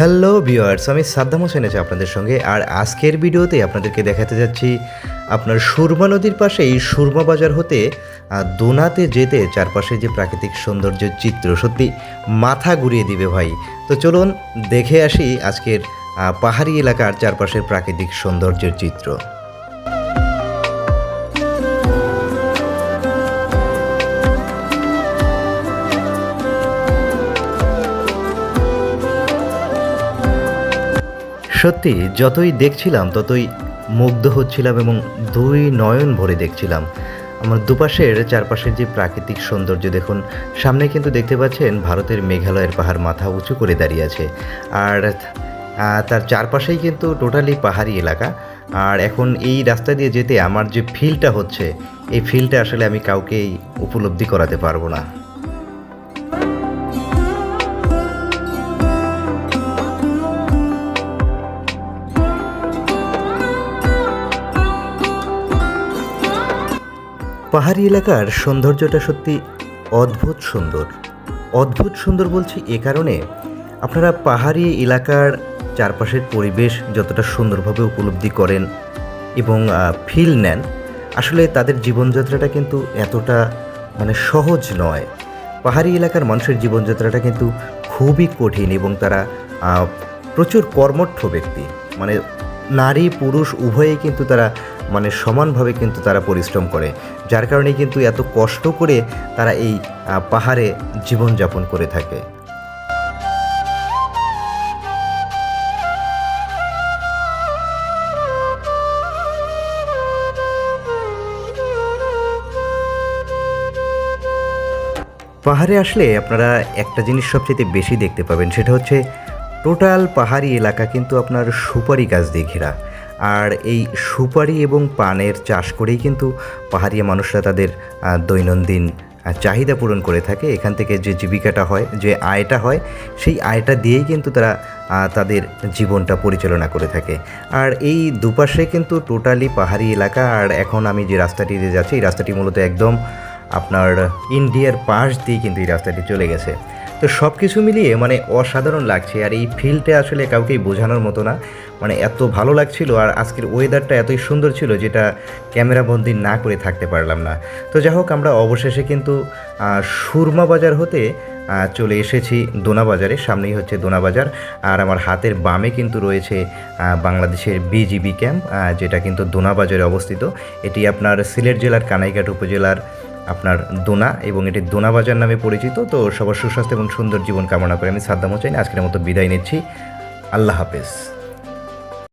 Hello viewers আমি সাদ্দাম হোসেন আছি আপনাদের সঙ্গে। আর আজকের ভিডিওতে আপনাদেরকে দেখাতে যাচ্ছি আপনার সুরমা নদীর পাশে এই সুরমা বাজার হতে দোনাতে যেতে চারপাশে যে প্রাকৃতিক সৌন্দর্যের চিত্র, সত্যি মাথা ঘুরিয়ে দিবে ভাই। তো চলুন দেখে আসি আজকের পাহাড়ি এলাকার চারপাশের প্রাকৃতিক সৌন্দর্যের চিত্র। সত্যি, যতই দেখছিলাম, ততই মুগ্ধ হচ্ছিলাম এবং দুই নয়ন ভরে দেখছিলাম। আমার দুপাশের চারপাশের যে প্রাকৃতিক সৌন্দর্য, দেখুন, সামনে কিন্তু দেখতে পাচ্ছেন ভারতের মেঘালয়ের পাহাড় মাথা উঁচু করে দাঁড়িয়ে আছে। আর তার চারপাশেই কিন্তু টোটালি পাহাড়ি এলাকা। আর এখন এই রাস্তা দিয়ে যেতে আমার যে ফিলটা হচ্ছে, এই ফিলটা আসলে আমি কাউকেই উপলব্ধি করাতে পারব না। পাহাড়ি এলাকার সৌন্দর্যটা সত্যি অদ্ভুত সুন্দর। অদ্ভুত সুন্দর বলছি এ কারণে আপনারা পাহাড়ি এলাকার চারপাশের পরিবেশ যতটা সুন্দরভাবে উপলব্ধি করেন এবং ফিল নেন, আসলে তাদের জীবনযাত্রাটা কিন্তু এতটা মানে সহজ নয়। পাহাড়ি এলাকার মানুষের জীবনযাত্রাটা কিন্তু খুবই কঠিন এবং তারা প্রচুর কর্মঠ ব্যক্তি। মানে নারী, পুরুষ উভয়েই কিন্তু তারা মানে সমানভাবে কিন্তু তারা পরিশ্রম করে, যার কারণে কিন্তু এত কষ্ট করে তারা এই পাহাড়ে জীবনযাপন করে থাকে। পাহাড়ে আসলে আপনারা একটা জিনিস সবচেয়ে বেশি দেখতে পাবেন, সেটা হচ্ছে টোটাল পাহাড়ি এলাকা কিন্তু আপনার সুপারি গাছ দিয়ে ঘেরা। আর এই সুপারি এবং পানের চাষ করেই কিন্তু পাহাড়িয়া মানুষরা তাদের দৈনন্দিন চাহিদা পূরণ করে থাকে। এখান থেকে যে জীবিকাটা হয়, যে আয়টা হয়, সেই আয়টা দিয়েই কিন্তু তারা তাদের জীবনটা পরিচালনা করে থাকে। আর এই দুপাশে কিন্তু টোটালি পাহাড়ি এলাকা। আর এখন আমি যে রাস্তাটি দিয়ে যাচ্ছি, এই রাস্তাটি মূলত একদম আপনার ইন্ডিয়ার পাশ দিয়ে কিন্তু এই রাস্তাটি চলে গেছে। তো সব কিছু মিলিয়ে মানে অসাধারণ লাগছে। আর এই ফিলটা আসলে কাউকেই বোঝানোর মতো না। মানে এত ভালো লাগছিল আর আজকের ওয়েদারটা এতই সুন্দর ছিল যেটা ক্যামেরাবন্দি না করে থাকতে পারলাম না। তো যাই হোক, আমরা অবশেষে কিন্তু সুরমা বাজার হতে চলে এসেছি দোনা বাজারে। সামনেই হচ্ছে দোনা বাজার। আর আমার হাতের বামে কিন্তু রয়েছে বাংলাদেশের বিজিবি ক্যাম্প যেটা কিন্তু দোনা বাজারে অবস্থিত। এটি আপনার সিলেট জেলার কানাইঘাট উপজেলার আপনার দোনা এবং এটি দোনা বাজার নামে পরিচিত। তো সবার সুস্বাস্থ্য এবং সুন্দর জীবন কামনা করে আমি সাদ্দাম হোসেন। আজকের মতো বিদায় নিচ্ছি। আল্লাহ হাফেজ।